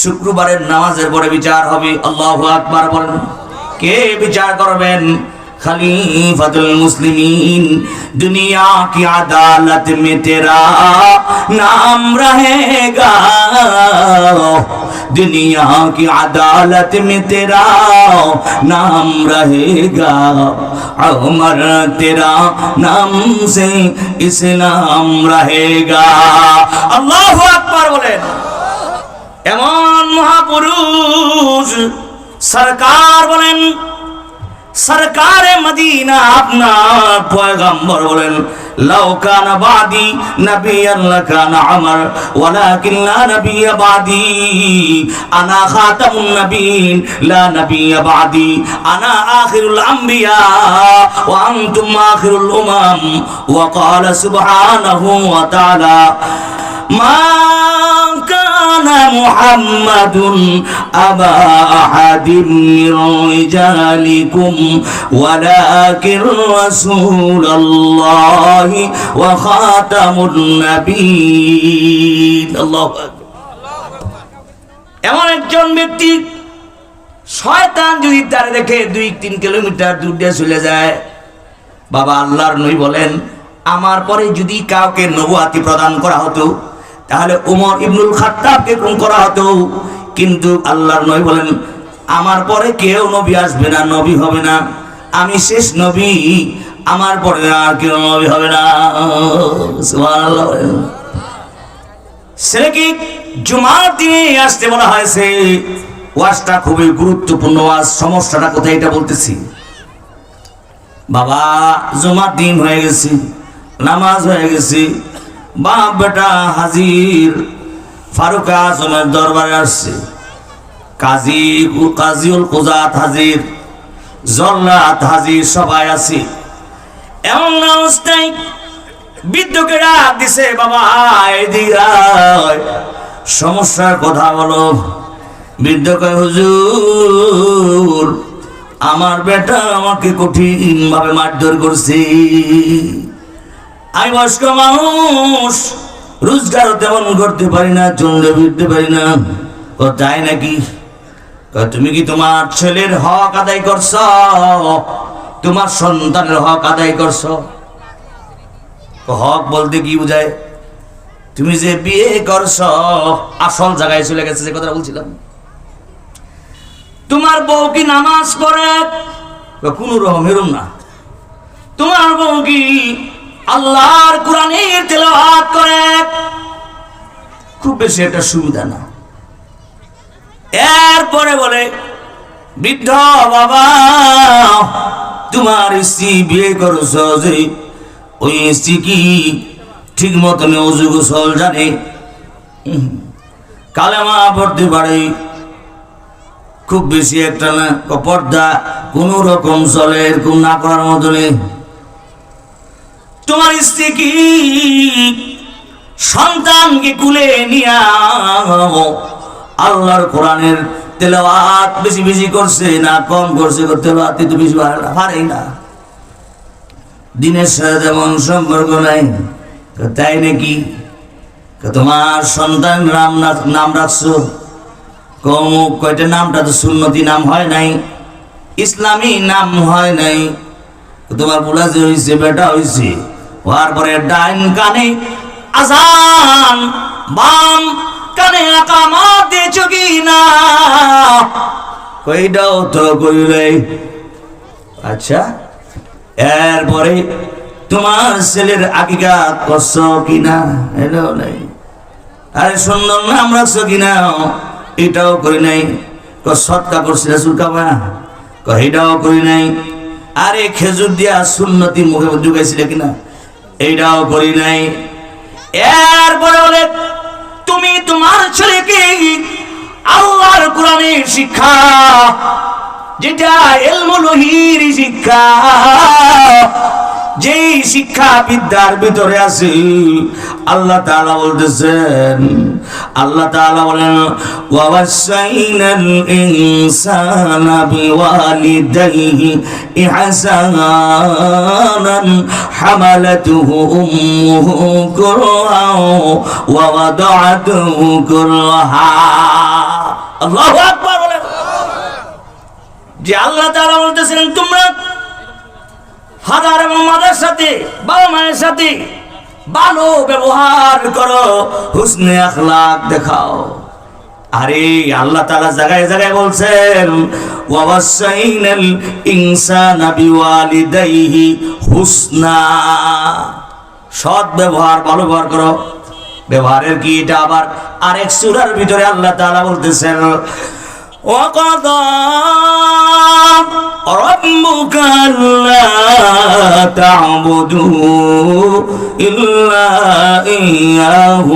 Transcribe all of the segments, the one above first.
শুক্রবারের নামাজের পরে বিচার হবে, আল্লাহ আকবার বলেন। কে বিচার করবেন? খলিফাতুল মুসলিমিন। দুনিয়া কি আদালত মে তেরা নাম রহেগা। দুনিয়া কি আদালত মে তেরা নাম রহেগা। অমর তেরা নাম সে ইসলাম রহেগা। আল্লাহু আকবার বলেন। এমন মহাপুরুষ সরকার বলেন, সরকারে মদিনা আপনার পয়গম্বর বলেন, লাউ কানা বাদি নবিয়ান লাকানা আমর ওয়ালাকিন লা নবিয়্য বাদি, আনা খাতামুন নবিয়্যিন লা নবিয়্য বাদি, আনা আখিরুল আমবিয়া, ওয়া আনতুম আখিরুল উমাম, ওয়া ক্বালা সুবহানাহু ওয়া তাআলা। মা كان محمد أبا أحد من رجالكم ولكن رسول الله وخاتم النبيين الله أكبر এমন একজন ব্যক্তি শয়তান যদি তার দেখে দুই তিন কিলোমিটার দূর দিয়ে চলে যায় বাবা আল্লাহর নই বলেন আমার পরে যদি কাউকে নবুয়াতি প্রদান করা হতো তাহলে উমর ইবনুল খাত্তাবকে খুন করা হতো। কিন্তু আল্লাহর নবী বলেন, আমার পরে কেউ নবী আসবে না, নবী হবে না। আমি শেষ নবী, আমার পরে আর কেউ নবী হবে না। ছেলে কি জুমার দিনে আসতে বলা হয়েছে। ওয়াজটা খুবই গুরুত্বপূর্ণ ওয়াজ, সমস্যাটা কোথায় এটা বলতেছি। বাবা, জুমার দিন হয়ে গেছে, নামাজ হয়ে গেছে। বাপ বেটা হাজির। ফারুক আজমের দরবারে আসছে। কাজী কাজীউল কুজাত হাজির জল্লাত হাজির সবাই আছে। এমন অবস্থায় বৃদ্ধকে ডাক দিছে, বাবা। সমস্যার কথা বলো। বৃদ্ধ কয়, হুজুর, আমার বেটা আমাকে কঠিন ভাবে মারধর করছে। আমি বয়স্ক মানুষ, রোজগার তেমন করতে পারি না চন্দ্র ফিরতে পারি না। ও, তাই নাকি? তুমি কি তোমার ছেলের হক আদায় করছ? তোমার সন্তানের হক আদায় করছ? হক বলতে কি বুঝায়? তুমি যে বিয়ে করছ, আসল জায়গায় চলে গেছে যে কথা বলছিলাম। তোমার বউ কি নামাজ পড়ে? কোন রকম না। তোমার বউ কি আল্লাহর কোরআনের তেলাওয়াত করে। খুব বেশি একটা সুবিধা না। এরপরে বলে, বৃদ্ধ বাবা, তোমার স্ত্রী বিয়ে করছ যে, ওই স্ত্রী কি ঠিক মতন অজু গোসল জানে। কালেমা পড়তে পারে। খুব বেশি একটা না পর্দা কোন রকম চলে, এরকম না করার মতনে। তোমার স্ত্রী কি সন্তানকে কুলে নিয়া আল্লাহর কোরআনের তেলাওয়াত বেশি বেশি করছে না কম করছে তেলাওয়াত তো বেশি পারে না দিনের সাথে তেমন সম্পর্ক নাই তাই নাকি? তোমার সন্তান রামনাথ নাম রাখছো। কমুক কয়টা নামটা তো সুন্নতি নাম হয় নাই, ইসলামী নাম হয় নাই তোমার বুলা যে হয়েছে বেটা হয়েছে হওয়ার পরে ডাইন কানে আজান, বাম কানে আকামাত দিয়েছ কি না কইটাও তো কইলে। আচ্ছা এরপরে তোমার ছেলের আকিকা করছ কিনা? এটাও নাই। আরে সুন্দর নাম রাখছ কিনা? এটাও করি নাই। ক সৎকা করছি রাসুল কামা ক এটাও করি নাই। আরে খেজুর দিয়া সুন্নতি মুখে ঢুকাইছিল কিনা? এইটাও করি নাই। এরপরে বলে, তুমি তোমার ছেলেকে আল্লাহর কোরআনের শিক্ষা, যেটা এলমুলহির শিক্ষা, যেই শিক্ষা বিদ্যার ভিতরে আছে, আল্লাহ তাআলা বলতেছেন আল্লাহ তাআলা বলেন ওয়াসাইনাল ইনসানা বিওয়ালিদাইহি ইহসানান, হামালাতুহু উম্মুহু কুরহা ওয়া ওয়াদাআতুহু কুরহা আল্লাহ আকবার বলেন। যে আল্লাহ তাআলা বলতেছিলেন, তোমরা ফাদার এবং মাদার সাথে, বাবা মায়ের সাথে ভালো ব্যবহার করো, হুসনে আখলাক দেখাও। আরে, আল্লাহ তাআলা জায়গায় জায়গায় বলছেন ওয়াসাইনাল ইনসানা বিওয়ালিদাইহি হুসনা। সৎ ব্যবহার, ভালো ব্যবহার করো। ব্যবহারের কি এটা আবার আরেক সূরার ভিতরে আল্লাহ তাআলা বলতেছেন وقضى ربك ألا تعبدوا إلا إياه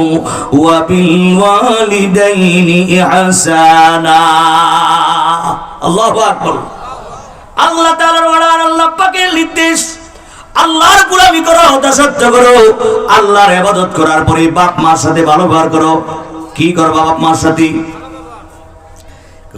وبالوالدين إحسانا الله أكبر আল্লাহ তাআলার অর্ডার আল্লাহ পাকের নির্দেশ আল্লাহর গোলামি করো দাসত্ব করো আল্লাহর ইবাদত করার পরে বাপ মার সাথে ভালো ব্যবহার করো কি করবা বাপ মার সাথে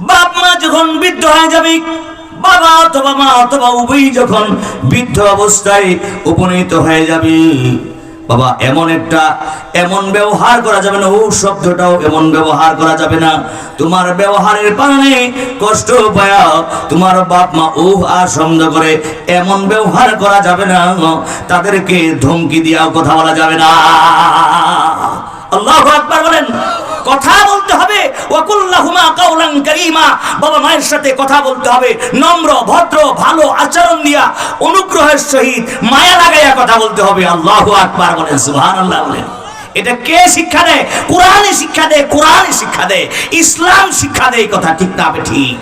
বাপ মা যখন বৃদ্ধ হয়ে যাবে, বাবা অথবা মা অথবা উভয়ই যখন বৃদ্ধ অবস্থায় উপনীত হয়ে যাবে, বাবা, এমন একটা, এমন ব্যবহার করা যাবে না, ও শব্দটাও এমন ব্যবহার করা যাবে না। তোমার ব্যবহারের কারণে কষ্ট পায়া তোমার বাপ মা ও আর সন্দ করে, এমন ব্যবহার করা যাবে না, তাদেরকে ধমকি দিয়াও কথা বলা যাবে না। আল্লাহ আকবার বলেন, কথা বাবা মায়ের সাথে কথা বলতে হবে। নম্র, ভদ্র, ভালো আচরণ দিয়া অনুগ্রহের সহিত মায়া লাগাইয়া কথা বলতে হবে। আল্লাহু আকবার বলেন, সুবহানাল্লাহ বলেন। এটা কে শিক্ষা দেয়? কোরআনে শিক্ষা দেয়, কোরআনে শিক্ষা দেয়। ইসলাম শিক্ষা দেয় কথা ঠিক না হবে ঠিক।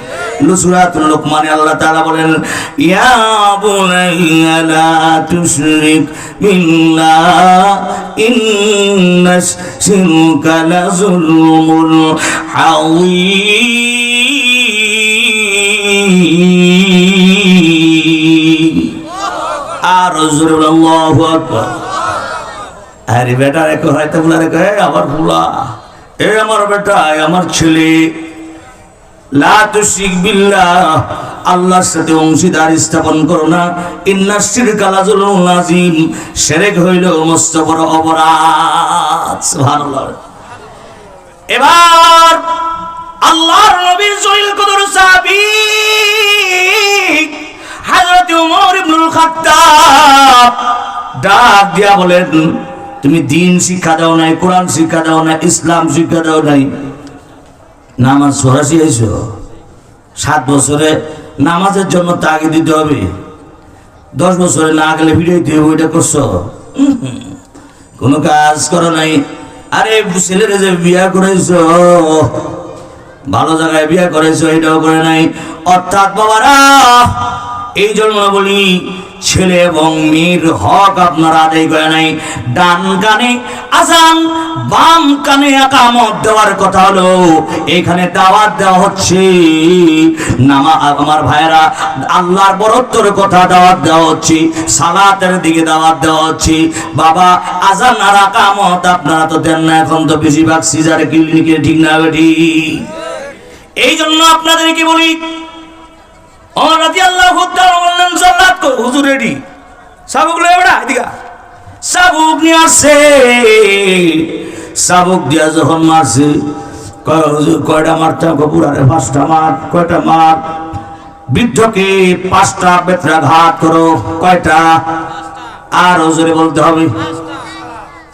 আর আরে বেটা রেখে হয়তো বলে রেখে, "এই আমার ফুলা এ আমার বেটা এ আমার ছেলে। লা তুশরিক বিল্লাহ, আল্লাহর সাথে অংশীদার স্থাপন করো না। ইন্না শিরকা লাযুলুন আযীম শিরক হইল মস্ত বড় অপরাধ এবার আল্লাহর নবীর জলিল কদর সাহাবী হযরত ওমর ইবনুল খাত্তাব ডাক দিয়া বলেন তুমি দিন শিক্ষা দাও নাই, কোরআন শিক্ষা দাও না ইসলাম শিক্ষা দাও নাই। নামাজ সরাসি আইছো সাত বছরে নামাজের জন্য তাকে দিতে হবে। দশ বছরে না গেলে ভিডিও দিয়ে ওইটা করছ? কোনো কাজ করো নাই। আরে, ছেলেরে যে বিয়া করেছ ভালো জায়গায় বিয়া করেছ এটাও করে নাই। অর্থাৎ বাবারা এই জন্য বলি ছেলে এবং মেয়ের হক আপনারা আদায় করে নাই ডান কানে আজান, বাম কানে একামত দেওয়ার কথা হলো, এখানে দাওয়াত দেওয়া হচ্ছে। নামা, আমার ভাইরা আল্লাহর বরত্বর কথা দাওয়াত দেওয়া হচ্ছে, সালাতের দিকে দাওয়াত দেওয়া হচ্ছে। বাবা, আজান আর একামত আপনারা তো দেন না, এখন তো বেশিরভাগ সিজার ক্লিনিকে ঠিক না বেটি এই জন্য আপনাদেরকে বলি হুজুর রেডি সাবুক লয়ে বেড়া এদিকে সাবুক নিয়ে আসছে সাবুক দিয়া যখন মারছে কয় হুজুর কয়টা মারতে কপুর আরে পাঁচটা মার কয়টা মার? বৃদ্ধকে পাঁচটা বেতরা ঘাত করো কয়টা? আর হুজুরে বলতে হবে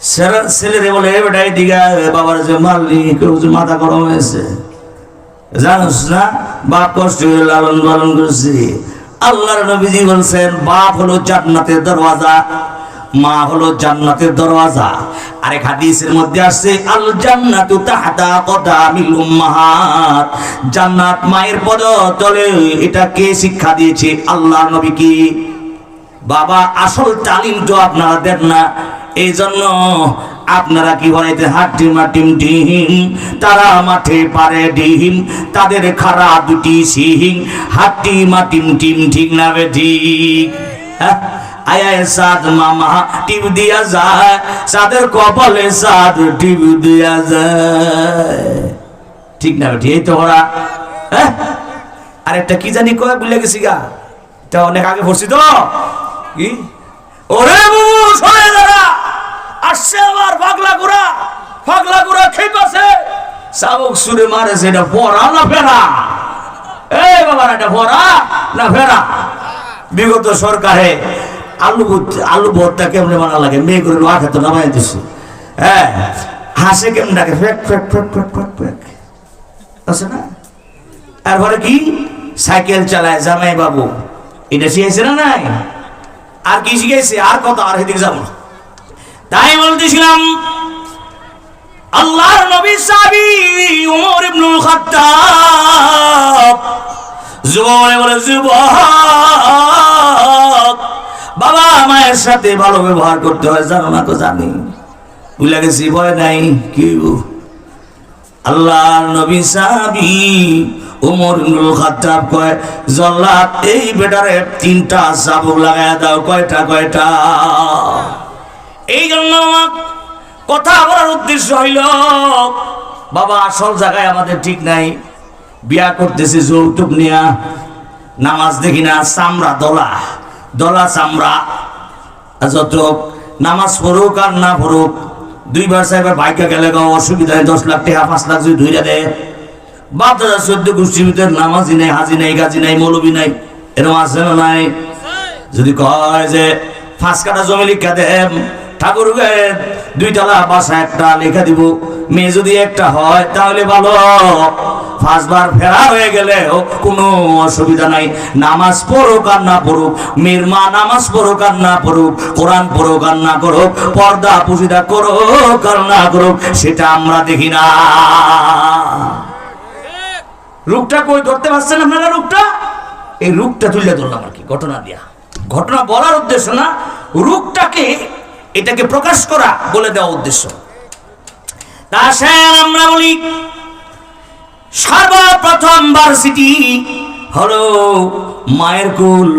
ছেলে- ছেলেরে বলে এ বেটা এদিকে আয়, বাবার যে মারলি যে মাথা গরম হয়েছে। জানোস না? বাপ কষ্ট লালন পালন করছে। আল্লাহর নবীজি বলছেন, বাপ হলো জান্নাতের দরওয়াজা, মা হলো জান্নাতের দরওয়াজা। আরেক হাদিসের মধ্যে আসছে আল জান্নাতু তাহাদা কদামিল উম্মাহাত। জান্নাত মায়ের পদতলে, এটা কে শিক্ষা দিয়েছে? আল্লাহর নবী কি? বাবা, আসল তালিম তো আপনারা দেন না। এই জন্য আপনারা কি বানাইতে হাড্ডি মাটিম ডিম? তারা মাঠে পারে ডিম। তাদের খারা দুটি সিং হাড্ডি মাটিম টিম ঠিক না ঠিক। হ্যাঁ? মামা দিয়া কপালে দিয়া ঠিক এই তো হ্যাঁ? আরেকটা কি জানি কয় অনেক ওরে আসছে আবার পাগলা গুড়া পাগলা গুড়া খেপাছে শাবক সুরে মারে সেটা পড়া না ফেরা এই বাবা এটা পড়া না ফেরা বিগত সরকারে আলু আলু ভর্তা কেমনে বানা লাগে? মেয়ে করে লোয়া খেতে নামাই দিছে। হ্যাঁ হাসে কেমন ডাকে? Fake fake fake fake fake fake. আছে না? তারপরে কি? সাইকেল চালায় জামাই বাবু। এটা শিখেছে না নাই? আর কি শিখেছে আর কত আর এদিকে যাব না। তাই বলতেছিলাম আল্লাহর নবী সাহাবী ওমর ইবনুল খাত্তাব। যুবক বলে যুবক, বাবা মায়ের সাথে ভালো ব্যবহার করতে হয়, জানো না তো জানি। ভুলে গেছি, ভয় নাই, কি আল্লাহর নবী সাহাবী ওমর ইবনুল খাত্তাব কয়, জল্লাদ, এই বেটারে তিনটা চাবুক লাগায় দাও, কয়টা কয়টা? এই জন্য কথা বলার উদ্দেশ্য হইল বাবা আসল জায়গায় আমাদের ঠিক নাই। বিয়া করতেছে যৌতুক নিয়া। নামাজ দেখি না চামড়া দলা। দলা চামড়া। যত নামাজ পড়ুক আর না পড়ুক দুইবার সাহেবের বাইকে গেলে গাও অসুবিধা নেই দশ লাখ টাকা পাঁচ লাখ যদি ধুইরা দেয়। বাপ দাদা চোদ্দ গোষ্ঠীর ভিতরে নামাজি নাই হাজি নাই গাজি নাই মৌলবি নাই এরকম আছে না নাই? যদি কয় যে পাঁচ কাটা জমি লিখা দেন ঠাকুর দুইতলা বাসা একটা লেখা দিব। মেয়ে যদি একটা হয়, তাহলে ভালো। পাঁচবার ফেরা হয়ে গেলে কোনো অসুবিধা নাই। নামাজ পড়ুক আর না পড়ুক মেয়ের মা নামাজ পড়ুক আর না পড়ুক কোরআন পড়ুক আর না করুক পর্দা পুষিদা করুক আর না করুক সেটা আমরা দেখি না। রূপটা কই ধরতে পারছেন আপনারা রূপটা? এই রূপটা তুলে ধরলাম আর কি, ঘটনা দিয়া। ঘটনা বলার উদ্দেশ্য না, রূপটাকে এটাকে প্রকাশ করা বলে দেওয়া উদ্দেশ্য। তা আমরা বলি সর্বপ্রথম ভার্সিটি হলো মায়ের কুল।